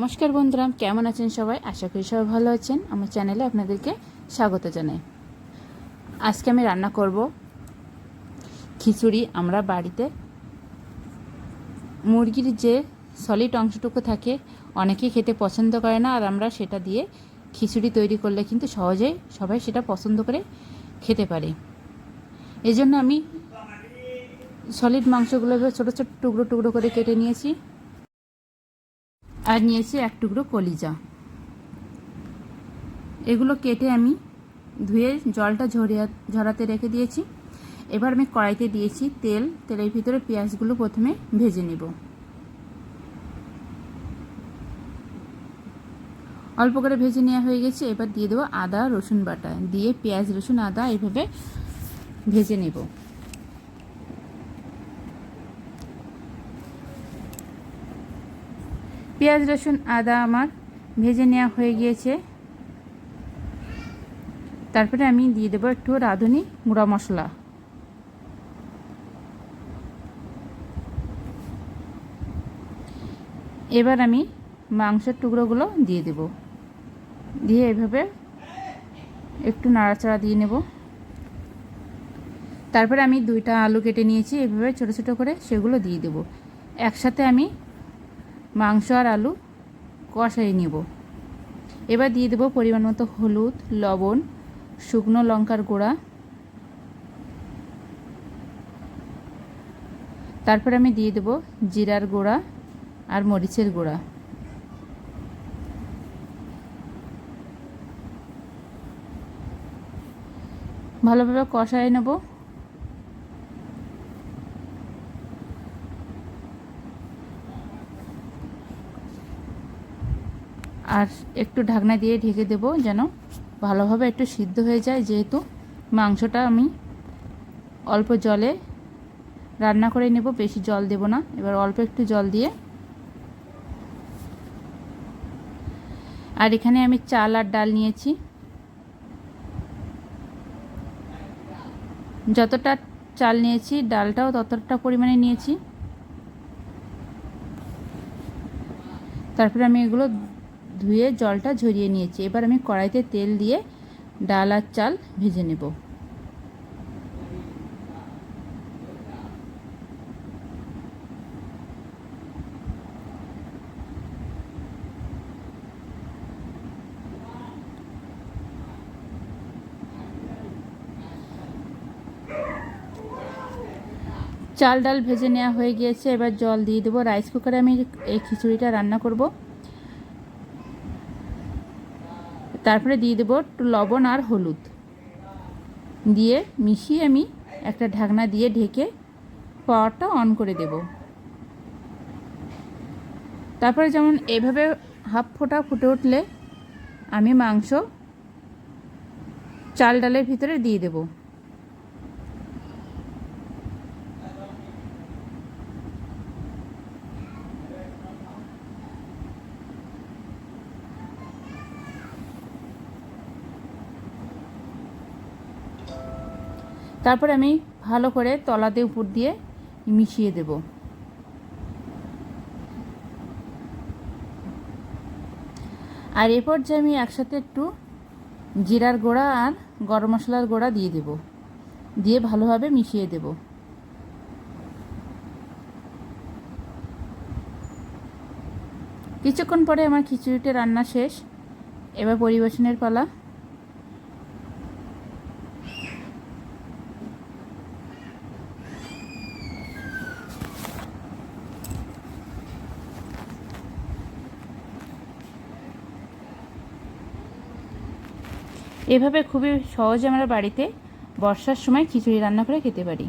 নমস্কার বন্ধুরা, কেমন আছেন সবাই? আশা করি সবাই ভালো আছেন। আমার চ্যানেলে আপনাদেরকে স্বাগত জানাই। আজকে আমি রান্না করব খিচুড়ি। আমরা বাড়িতে মুরগির যে সলিড অংশটুকু থাকে অনেকেই খেতে পছন্দ করে না, আর আমরা সেটা দিয়ে খিচুড়ি তৈরি করলে কিন্তু সহজেই সবাই সেটা পছন্দ করে খেতে পারে। এই জন্য আমি সলিড মাংসগুলো ছোটো ছোটো টুকরো টুকরো করে কেটে নিয়েছি। আর নিয়েছি এক টুকরো কলিজা। এগুলো কেটে আমি ধুয়ে জলটা ঝরিয়া, ঝরাতে রেখে দিয়েছি। এবার আমি কড়াইতে দিয়েছি তেল। তেলের ভিতরে পেঁয়াজগুলো প্রথমে ভেজে নেব। অল্প করে ভেজে নেওয়া হয়ে গেছে। এবার দিয়ে দেবো আদা রসুন বাটা। দিয়ে পেঁয়াজ রসুন আদা এভাবে ভেজে নেব। পেঁয়াজ, রসুন, আদা আমার ভেজে নেওয়া হয়ে গিয়েছে। তারপরে আমি দিয়ে দেবো একটু রাঁধুনি গুঁড়া মশলা। এবার আমি মাংসের টুকরোগুলো দিয়ে দেব। দিয়ে এভাবে একটু নাড়াচাড়া দিয়ে নেব। তারপরে আমি দুইটা আলু কেটে নিয়েছি, এভাবে ছোটো ছোটো করে সেগুলো দিয়ে দেব। একসাথে আমি মাংস আর আলু কষাই নেব। এবার দিয়ে দেবো পরিমাণ মতো হলুদ, লবণ, শুকনো লঙ্কার গুঁড়া। তারপরে আমি দিয়ে দেবো জিরার গুঁড়া আর মরিচের গুঁড়া। ভালোভাবে কষাই নেব। আর একটু ঢাকনা দিয়ে ঢেকে দেব যেন ভালোভাবে একটু সিদ্ধ হয়ে যায়, যেহেতু মাংসটা আমি অল্প জলে রান্না করে নেব, বেশি জল দেব না। এবার অল্প একটু জল দিয়ে আর এখানে আমি চাল আর ডাল নিয়েছি। যতটা চাল নিয়েছি, ডালটাও ততটা পরিমাণে নিয়েছি। তারপরে আমি এগুলো ধুয়ে জলটা ঝরিয়ে নিয়েছি। এবার আমি কড়াইতে তেল দিয়ে ডাল আর চাল ভেজে নেব। চাল ডাল ভেজে নেওয়া হয়ে গিয়েছে। এবার জল দিয়ে দেবো। রাইস কুকারে আমি এই খিচুড়িটা রান্না করব। তারপরে দিয়ে দেবো একটু লবণ আর হলুদ। দিয়ে মিশিয়ে আমি একটা ঢাকনা দিয়ে ঢেকে পাওয়ারটা অন করে দেব। তারপরে যেমন এভাবে হাফ ফোটা ফুটে উঠলে আমি মাংস চাল ডালের ভিতরে দিয়ে দেবো। তারপর আমি ভালো করে তলাতে উপর দিয়ে মিশিয়ে দেব। আর এরপর যে আমি একসাথে একটু জিরার গোড়া আর গরম মশলার গোড়া দিয়ে দেব। দিয়ে ভালোভাবে মিশিয়ে দেব। কিছুক্ষণ পরে আমার খিচুড়িটা রান্না শেষ। এবার পরিবেশনের পালা। এভাবে খুবই সহজে আমরা বাড়িতে বর্ষার সময় খিচুড়ি রান্না করে খেতে পারি।